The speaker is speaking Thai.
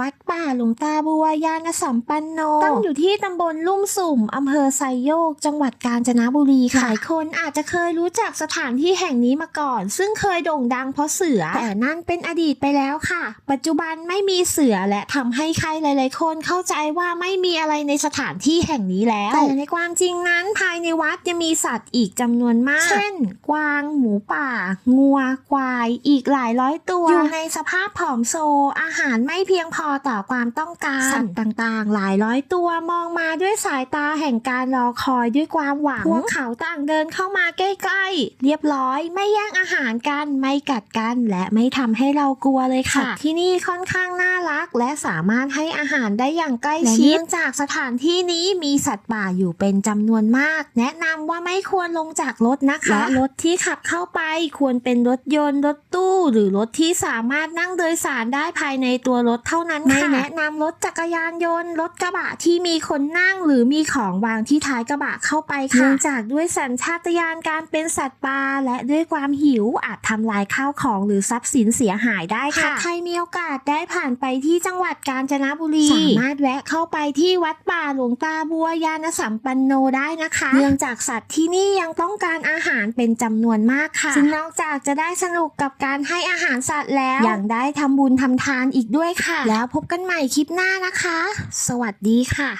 วัดป่าหลวงตาบัวยานสัมปันโน ตั้งอยู่ที่ตำบลลุ่มสุ่มอำเภอไซโยก จังหวัดกาญจนบุรีค่ะหลายคนอาจจะเคยรู้จักสถานที่แห่งนี้มาก่อน ซึ่งเคยโด่งดังเพราะเสือ แต่นั่นเป็นอดีตไปแล้วค่ะ ปัจจุบันไม่มีเสือและทำให้ใครหลาย ๆ คนเข้าใจว่าไม่มีอะไรในสถานที่แห่งนี้แล้ว แต่ในความจริงนั้นภายในวัดยังมีสัตว์อีกจำนวนมาก เช่น กวาง หมูป่า งัว ควาย อีกหลายร้อยตัว อยู่ในสภาพผอมโซ อาหารไม่เพียงพอต่อความต้องการสัตว์ต่างๆ หลายร้อยตัวมองมาด้วยสายตาแห่งการรอคอยด้วยความหวังพวกเขาต่างเดินเข้ามาใกล้ๆ เรียบร้อยไม่แย่งอาหารกันไม่กัดกัน และไม่ทำให้เรากลัวเลยค่ะ ที่นี่ค่อนข้างน่ารัก และสามารถให้อาหารได้อย่างใกล้ชิดเนื่องจากสถานที่นี้มีสัตว์ป่าอยู่เป็นจำนวนมาก แนะนำว่าไม่ควรลงจากรถนะคะและรถที่ขับเข้าไปควรเป็นรถยนต์รถตู้หรือรถที่สามารถนั่งโดยสารได้ภายในตัวรถเท่านั้นค่ะไม่แนะนำรถจักรยานยนต์ รถกระบะที่มีคนนั่งหรือมีของวางที่ท้ายกระบะเข้าไปค่ะเนื่องจากด้วยสัญชาตญาณการเป็นสัตว์ป่าและด้วยความหิวอาจทำลายข้าวของหรือทรัพย์สินเสียหายได้ค่ะใครมีโอกาสได้ผ่านไปที่จังหวัดกาญจนบุรีสามารถแวะเข้าไปที่วัดป่าหลวงตาบัวยานสัมปันโนได้นะคะ เนื่องจากสัตว์ที่นี่ยังต้องการอาหารเป็นจำนวนมากค่ะซึ่งนอกจากจะได้สนุกกับการให้อาหารสัตว์แล้ว ยังได้ทำบุญทำทานอีกด้วยค่ะ แล้วพบกันใหม่คลิปหน้านะคะ สวัสดีค่ะ